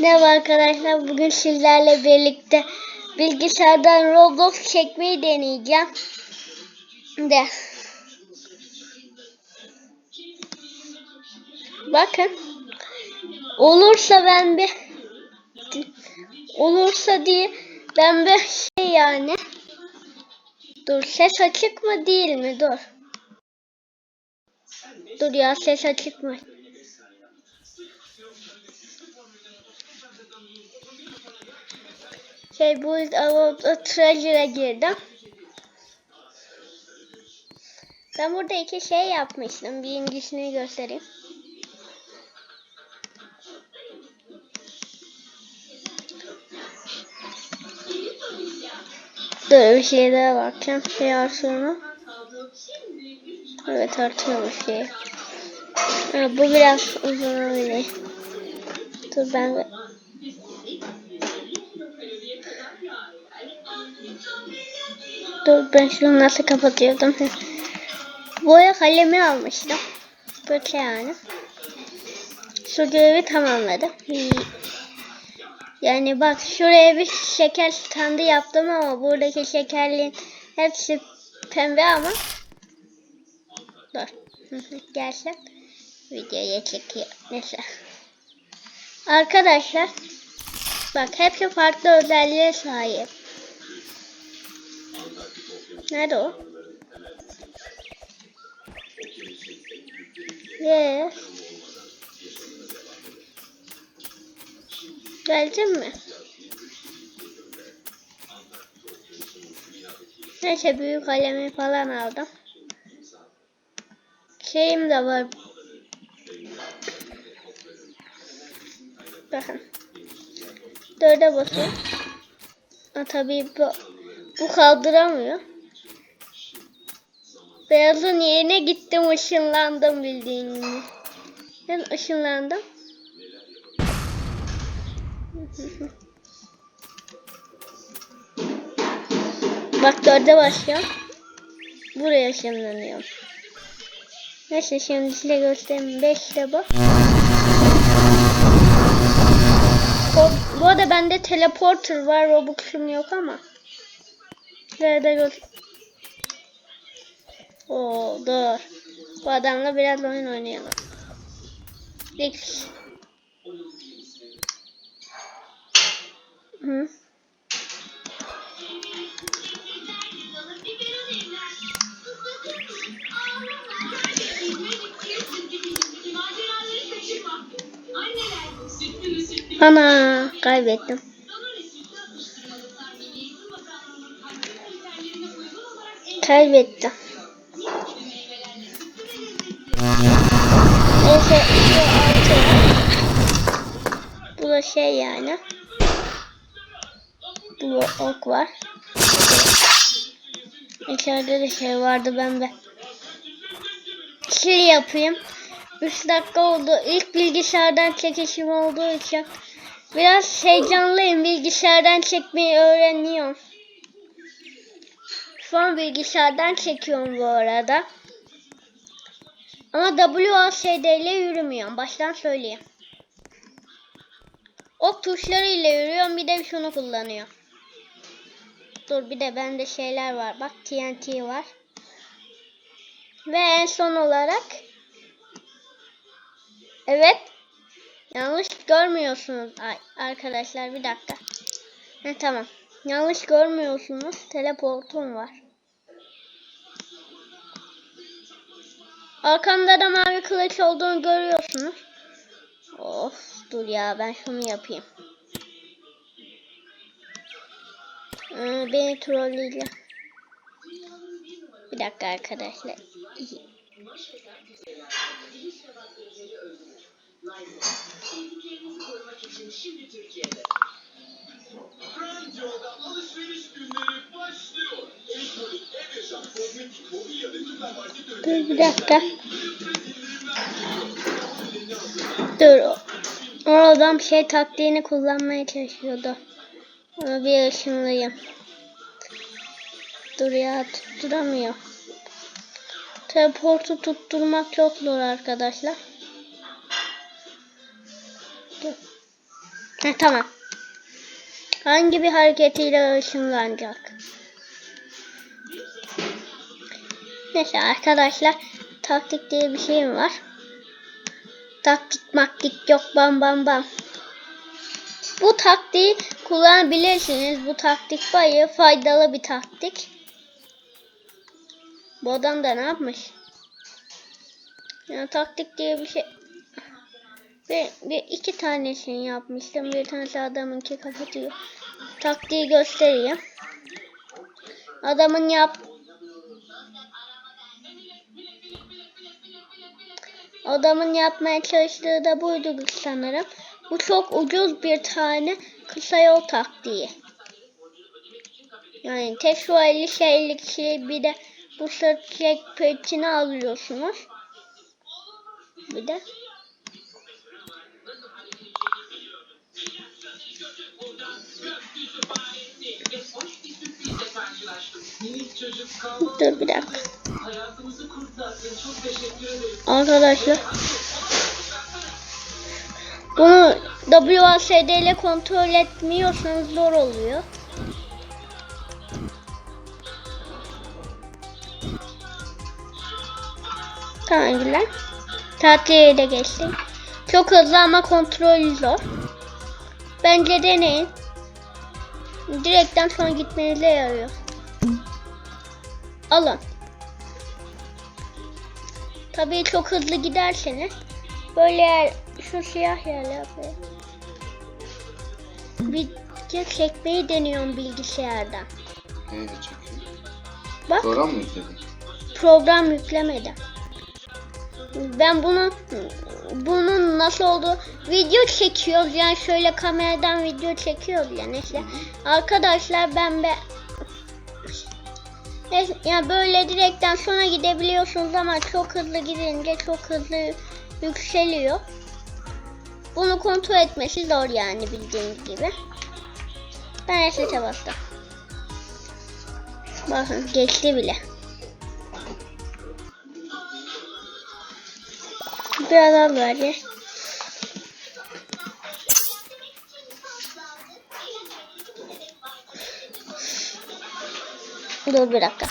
Merhaba arkadaşlar. Bugün sizlerle birlikte bilgisayardan Roblox çekmeyi deneyeceğim. De. Bakın. Olursa ben bir olursa diye ben bir şey yani. Dur ses açık mı değil mi? Dur. Dur ya ses açık? Şey bu Treasure'a girdim. Ben burada iki şey yapmıştım. Birincisini göstereyim. Dur bir şey daha bakacağım. Şey artıyor Evet artıyormuş şey. Ha, bu biraz uzun olabilir. Dur ben Dur ben şunu nasıl kapatıyordum? Boya kalemi almıştım. Böyle yani. Şu görevi tamamladım. Yani bak şuraya bir şeker standı yaptım ama buradaki şekerlerin hepsi pembe ama Dur. Gelsin. Videoya çekiyor. Neyse. Arkadaşlar bak hepsi farklı özelliğe sahip. Nerede o? Yes. Geldin mi? Neyse büyük kalemi falan aldım. Şeyim de var. Bakın. Dörde basıyorum. Ha, tabii bu, bu kaldıramıyor. Beyazın yerine gittim ışınlandım bildiğin gibi. Ben ışınlandım. Bak dörde başlıyorum. Buraya ışınlanıyorum. Neyse şimdi size göstereyim. 5 de O, bu arada bende teleporter var. Robux'um yok ama. Nerede göz Oo dur. Bu adamla biraz oyun oynayalım. X. Hı. Ana kaybettim. Kaybettim. Neyse bu altı. Bu da şey yani. Bu ok var. İçeride de şey vardı ben de. Şey yapayım. 3 dakika oldu. İlk bilgisayardan çekişim olduğu için biraz heyecanlıyım. Bilgisayardan çekmeyi öğreniyorum. Şu an bilgisayardan çekiyorum bu arada. Ama WASD ile yürümüyorum. Baştan söyleyeyim. Ok tuşları ile yürüyorum. Bir de şunu kullanıyor. Dur bir de bende şeyler var. Bak TNT var. Ve en son olarak Evet. Yanlış görmüyorsunuz. Arkadaşlar bir dakika. He, tamam. Yanlış görmüyorsunuz. Teleportum var. Arkamda da mavi kılıç olduğunu görüyorsunuz. Of dur ya ben şunu yapayım. Ee, beni trolleyeceğim. Bir dakika arkadaşlar. Sevdiklerinizi korumak için şimdi Türkiye'de. Trendyol'da alışveriş günleri başlıyor. Elektronik, ev yaşam, kozmetik, mobilya ve süpermarket ürünleri. Dur bir dakika. Dur. O adam şey taktiğini kullanmaya çalışıyordu. Onu bir ışınlayayım. Dur ya tutturamıyor. Teleportu tutturmak çok zor arkadaşlar. Heh, tamam. Hangi bir hareketiyle ışınlanacak? Neyse arkadaşlar taktik diye bir şeyim var. Taktik maktik yok bam bam bam. Bu taktiği kullanabilirsiniz. Bu taktik bayağı faydalı bir taktik. Bu adam da ne yapmış? Ya taktik diye bir şey. Bir, bir iki tanesini yapmıştım. Bir tanesi adamınki kapatıyor. Taktiği göstereyim. Adamın yap Adamın yapmaya çalıştığı da buydu sanırım. Bu çok ucuz bir tane kısa yol taktiği. Yani tek şu 50 şeylik şey bir de bu sırt çek petini alıyorsunuz. Bir de Dur bir dakika. Arkadaşlar. Bunu WASD ile kontrol etmiyorsanız zor oluyor. Tamam güzel. Tatlıya da geçtim. Çok hızlı ama kontrolü zor. Bence deneyin. Direkten sonra gitmenize yarıyor. Alın. Tabii çok hızlı giderseniz böyle yer, şu siyah yerler yapıyor. Video çekmeyi deniyorum bilgisayardan. Neyle çekiyor? Bak Program mı yükledin? program yüklemedim. Ben bunu bunun nasıl oldu video çekiyoruz yani şöyle kameradan video çekiyoruz ya neyse. Arkadaşlar ben be Neyse, yani böyle direkten sonra gidebiliyorsunuz ama çok hızlı gidince çok hızlı yükseliyor. Bunu kontrol etmesi zor yani bildiğiniz gibi. Ben SS'e bastım. Bakın geçti bile. Biraz az verdi. Dur bir dakika.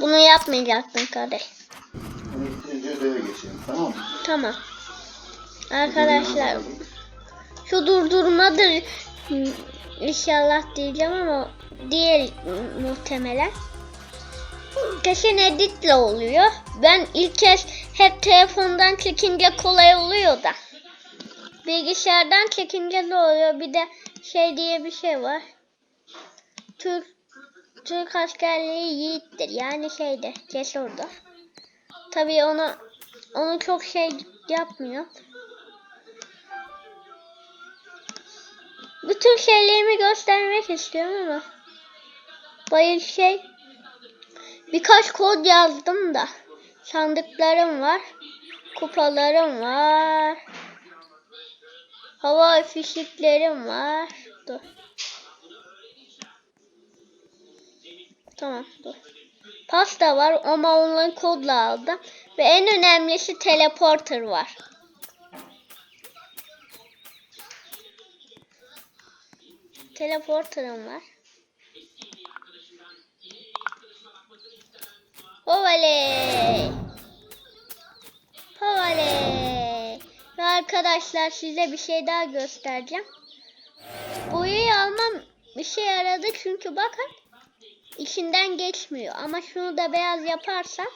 Bunu yapmayacaktın kardeş. Tamam. Arkadaşlar şu durdurmadır inşallah diyeceğim ama değil muhtemelen. Kesin editle oluyor. Ben ilk kez hep telefondan çekince kolay oluyor da. Bilgisayardan çekince zor oluyor. Bir de şey diye bir şey var. Türk Türk askerliği yiğittir. Yani şeydir, cesurdur. Tabii onu onu çok şey yapmıyor. Bütün şeylerimi göstermek istiyorum ama bayır şey birkaç kod yazdım da sandıklarım var kupalarım var hava fişiklerim var dur tamam dur pasta var ama onları kodla aldım ve en önemlisi teleporter var teleporterım var. Hovaley. Hovaley. Ve arkadaşlar size bir şey daha göstereceğim. Boyayı almam bir şey yaradı çünkü bakın içinden geçmiyor. Ama şunu da beyaz yaparsam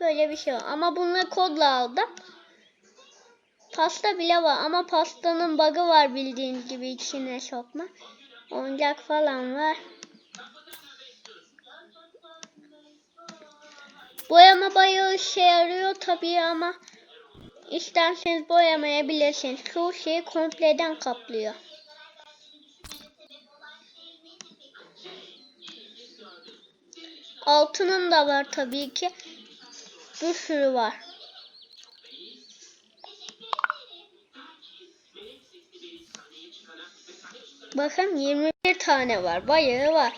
böyle bir şey var. Ama bunu kodla aldım. Pasta bile var ama pastanın bug'ı var bildiğiniz gibi içine sokma. Oyuncak falan var. Boyama bayağı işe yarıyor tabii ama isterseniz boyamayabilirsiniz. Çoğu şeyi kompleden kaplıyor. Altının da var tabii ki. Bir sürü var. Bakın 21 tane var. Bayağı var.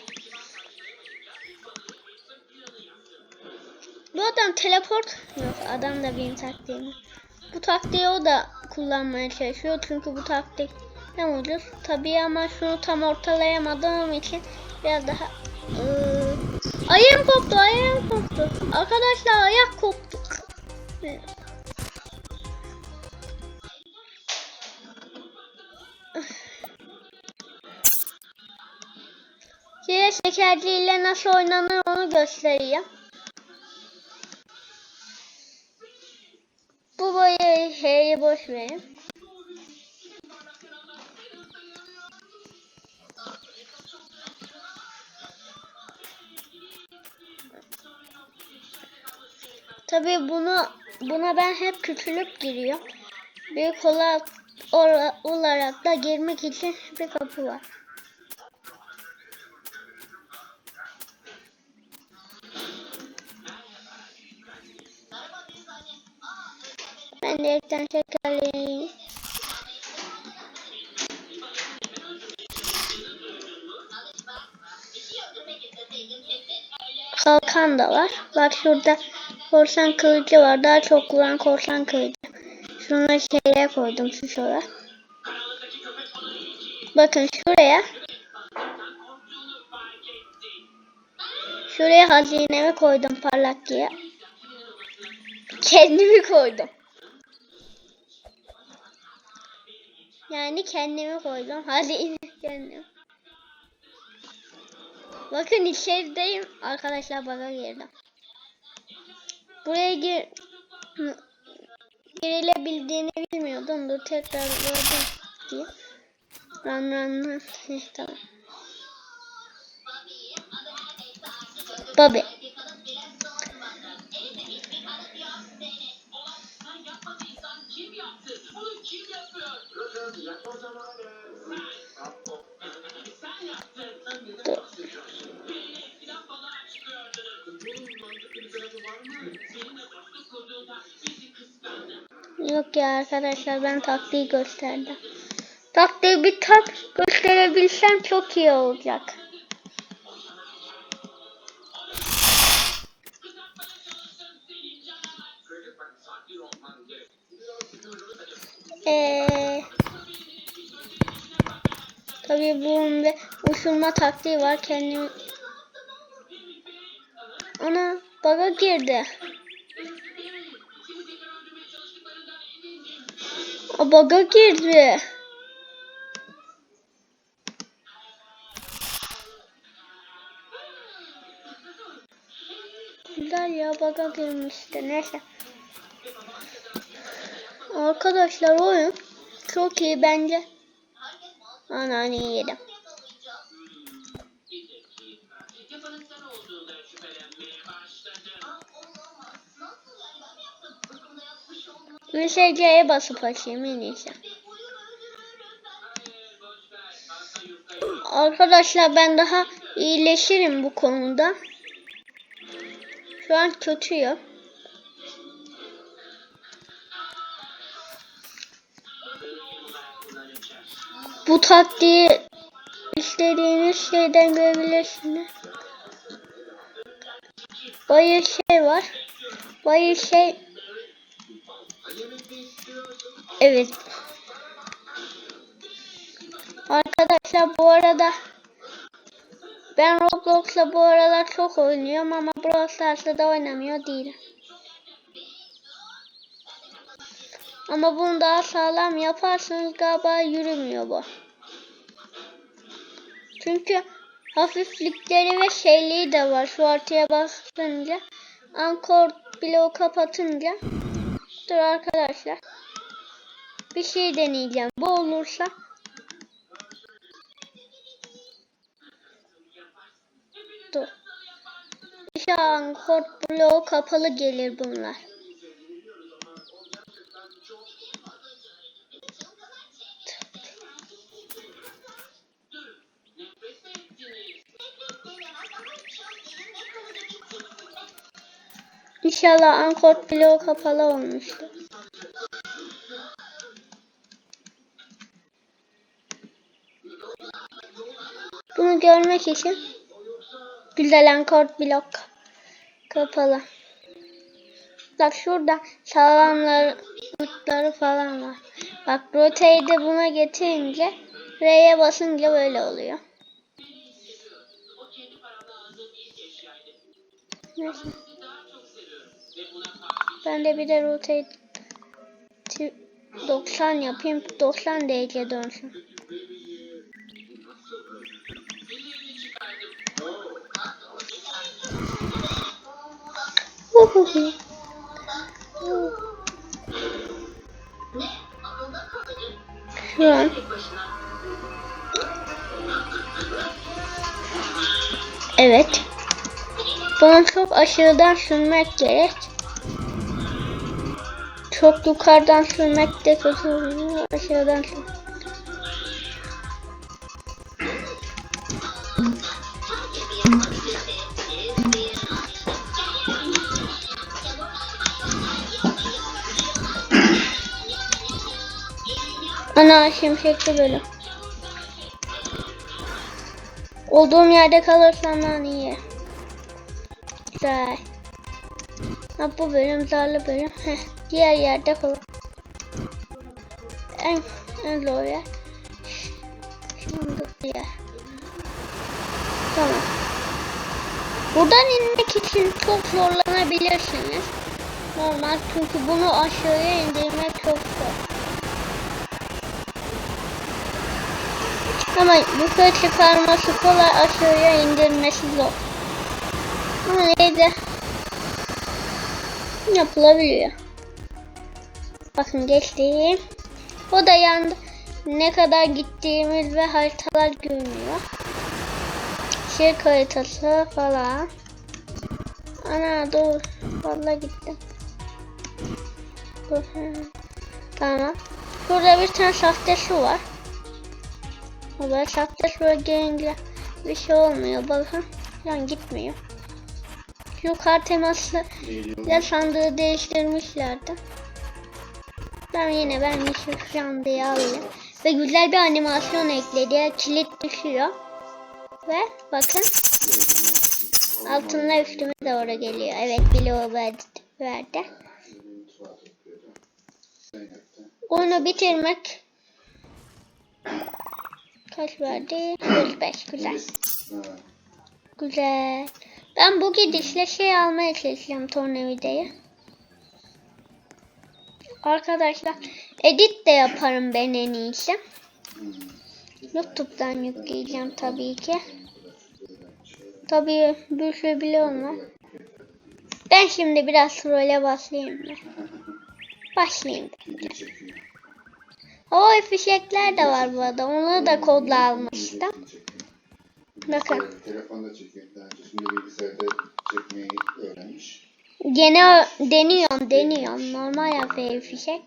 Bu adam teleport yok. Adam da benim taktiğim. Bu taktiği o da kullanmaya çalışıyor. Çünkü bu taktik ne ucuz. Tabii ama şunu tam ortalayamadım için biraz daha ıı, ayağım koptu ayağım koptu arkadaşlar ayak koptu. Size şekerciyle nasıl oynanır onu göstereyim. Bu boyu H'yi boş verin. Tabii bunu buna ben hep küçülüp giriyorum. Büyük olarak, olarak da girmek için bir kapı var. Ben de ekten şekerleyeyim. Kalkan da var. Bak şurada korsan kılıcı var. Daha çok vuran korsan kılıcı. Şunu şeye koydum şu şuraya. Bakın şuraya. Şuraya hazinemi koydum parlak diye. Kendimi koydum. Yani kendimi koydum. Hazine kendim. Bakın içerideyim. Arkadaşlar baka girdim. Buraya gir girilebildiğini bilmiyordum. Dur tekrar gördüm diye. Ran ran. Heh, tamam. Bobby. Yok ya arkadaşlar ben taktiği gösterdim. Taktiği bir tak gösterebilsem çok iyi olacak. Eee Tabii bunun bir uçurma taktiği var. Kendim Ana baga girdi. O baga girdi. Güzel ya baga girmişti. Neyse. Arkadaşlar oyun çok iyi bence. Anneanneyi yedim. VSC'ye basıp açayım en. Arkadaşlar ben daha iyileşirim bu konuda. Şu an kötüyüm. Bu taktiği istediğiniz şeyden görebilirsiniz. Bayağı şey var. Bayağı şey Evet. Arkadaşlar bu arada ben Roblox'la bu aralar çok oynuyorum ama Brawl Stars'la da oynamıyor değilim. Ama bunu daha sağlam yaparsanız galiba yürümüyor bu. Çünkü hafiflikleri ve şeyliği de var. Şu artıya basınca. Ankor bloğu kapatınca. Dur arkadaşlar. Bir şey deneyeceğim. Bu olursa Dur. İşte ankor bloğu kapalı gelir bunlar. İnşallah ankor bloğu kapalı olmuştur. Görmek için güzel ankor blok kapalı. Bak şurada sağlamlıkları falan var. Bak rotate'i de buna getirince R'ye basınca böyle oluyor. Neyse. Ben de bir de rotate 90 yapayım. 90 derece dönsün. Şu an Evet. Bunu çok aşırıdan sürmek gerek. Çok yukarıdan sürmek de kötü oluyor. Aşağıdan sür. Ana şimşekli bölüm. Olduğum yerde kalırsam lan iyi. Güzel. Ha, bu bölüm zarlı bölüm. Heh, diğer yerde kalır. En, en zor yer. Şimdi diğer. Tamam. Buradan inmek için çok zorlanabilirsiniz. Normal çünkü bunu aşağıya indirmek çok zor. Ama yukarı çıkarması kolay aşağıya indirmesi zor. Ama neyse. Yapılabiliyor. Bakın geçtiğim. O da yandı. Ne kadar gittiğimiz ve haritalar görünüyor. Şirk haritası falan. Ana dur. Vallahi gittim. Tamam. Burada bir tane sahte su var. Böyle suya gelince bir şey olmuyor. Bakın. Yani gitmiyor. Şu kar temaslı ya sandığı değiştirmişlerdi. Ben yine ben şu sandığı alayım. Ve güzel bir animasyon ekledi. Kilit düşüyor. Ve bakın altınlar üstüme doğru geliyor. Evet bloğu verdi. verdi. Oyunu bitirmek kaç verdi? 105 güzel. Güzel. Ben bu gidişle şey almaya çalışacağım tornavidayı. Arkadaşlar edit de yaparım ben en iyisi. YouTube'dan yükleyeceğim tabii ki. Tabii bir şey bile olmaz. Ben şimdi biraz role başlayayım? Başlayayım. Video O fişekler de var bu arada. Onu da kodla almıştım. Bakın. Telefonda çekiyor. Daha önce şimdi bilgisayarda çekmeyi öğrenmiş. Gene deniyorum, deniyorum. Normal yapıyor fişek.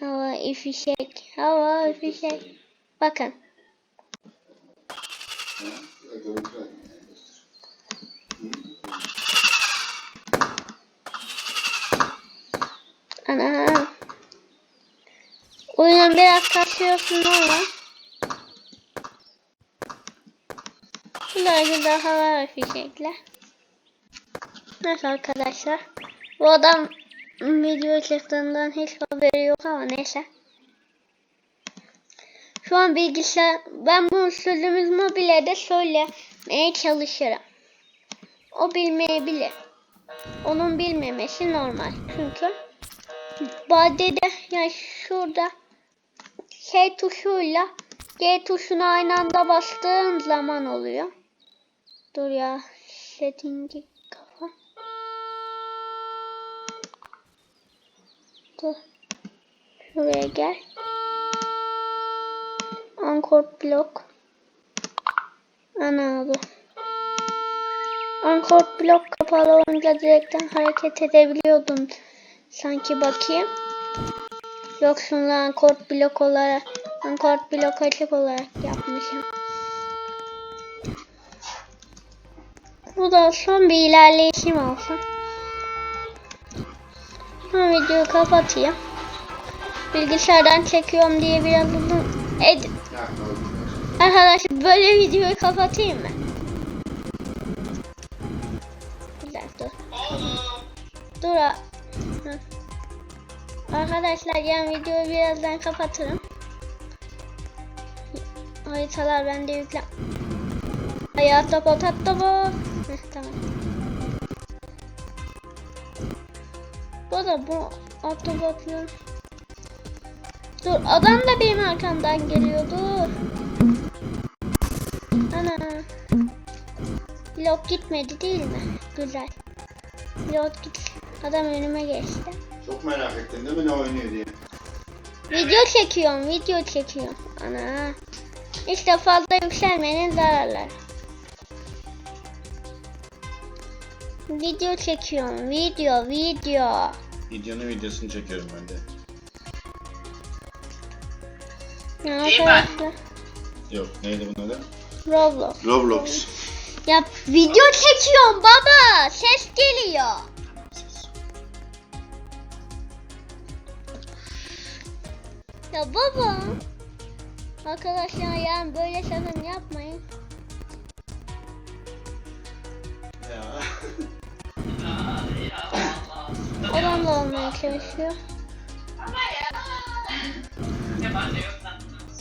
Hava fişek, hava fişek. Bakın. Ana. Oyunun biraz kasıyorsun ama. Bunlar da hava fişekler. Neyse arkadaşlar. Bu adam video çıktığından hiç haberi yok ama neyse. Şu an bilgisayar ben bunu sözümüz mobile de söylemeye çalışırım. O bilmeyebilir. Onun bilmemesi normal. Çünkü badede yani şurada şey tuşuyla G tuşuna aynı anda bastığın zaman oluyor. Dur ya settingi kafa. Dur. Şuraya gel. Anchor blok. Ana dur. Anchor blok kapalı olunca direkten hareket edebiliyordum. Sanki bakayım. Yok şunu ankor blok olarak ankor blok açık olarak yapmışım. Bu da son bir ilerleyişim olsun. Ben videoyu kapatayım. Bilgisayardan çekiyorum diye biraz uzun koydum. Arkadaşlar böyle videoyu kapatayım mı? Güzel dur. Dur. Hı. Arkadaşlar yani videoyu birazdan kapatırım. Haritalar bende yükle. Hayatta bot hatta bot. Heh, tamam. Bu da bu Autobot'un. Dur adam da benim arkamdan geliyor dur. Ana. Blok gitmedi değil mi? Güzel. Blok git. Adam önüme geçti. Çok merak ettin değil mi ne oynuyor diye. Video çekiyorum, video çekiyorum. Ana. İşte fazla yükselmenin zararları. Video çekiyorum, video, video. Videonun videosunu çekiyorum ben de. Ya Arkadaşlar, Yok neydi bunun adı? Roblox. Roblox. Ya video çekiyorum baba, ses geliyor. Ya baba. Arkadaşlar yani böyle sakın yapmayın. Ya. Adam da olmaya çalışıyor.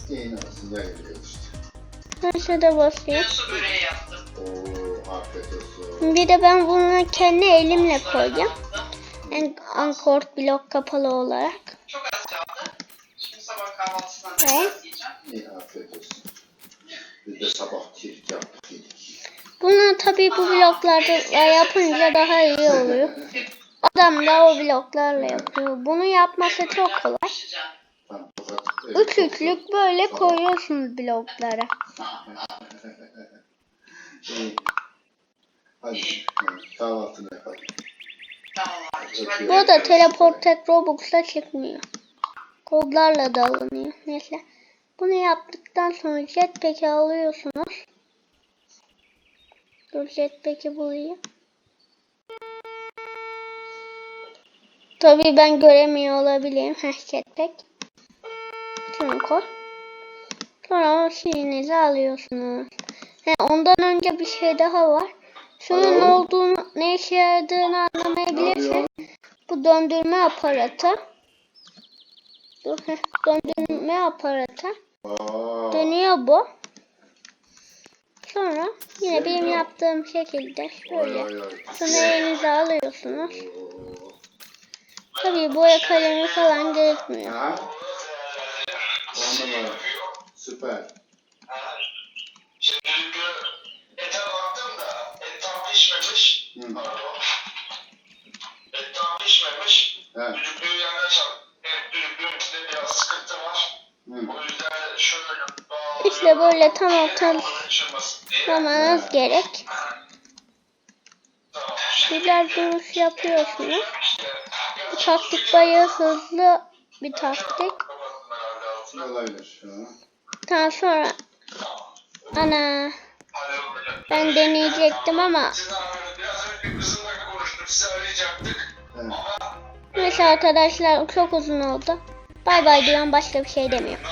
Yayın arasında geliyor işte. Ben şurada basayım. böreği yaptım. Oo afiyet olsun. Bir de ben bunu kendi elimle koyacağım. En ankort blok kapalı olarak. Çok az kaldı. Şimdi sabah kahvaltısından da Ne? biraz yiyeceğim. İyi afiyet olsun. Biz de sabah kek yaptık yedik. Bunu tabii bu bloklarla yapınca daha iyi oluyor. Adam da o bloklarla yapıyor. Bunu yapması çok kolay. Üç üçlük böyle koyuyorsunuz bloklara. Bu arada görüşürüz. teleport tek Robux'ta çıkmıyor. Kodlarla da alınıyor. Neyse. Bunu yaptıktan sonra jetpack'i alıyorsunuz. Dur jetpack'i bulayım. Tabii ben göremiyor olabilirim. Heh jetpack. Şunu koy. Sonra o şeyinizi alıyorsunuz. He, ondan önce bir şey daha var. Şunun ne olduğunu, ne işe yaradığını yapıyorsun? Bu döndürme aparatı. Dur, heh, döndürme aparatı. Aa, Dönüyor bu. Sonra yine benim yaptığım şekilde şöyle. ay ay. Sonra elinize alıyorsunuz. Tabii boya kalemi falan gerekmiyor. Ha? Süper. Şimdi ete baktım da et tam pişmemiş. Hı. Pardon. Et tam pişmemiş. He. İşte böyle tam diye. tutmanız gerek. Güzel duruş yapıyorsunuz. Bu taktik bayağı hızlı bir taktik. Daha sonra ana ben deneyecektim ama biraz neyse arkadaşlar çok uzun oldu. Bay bay diyorum başka bir şey demiyorum.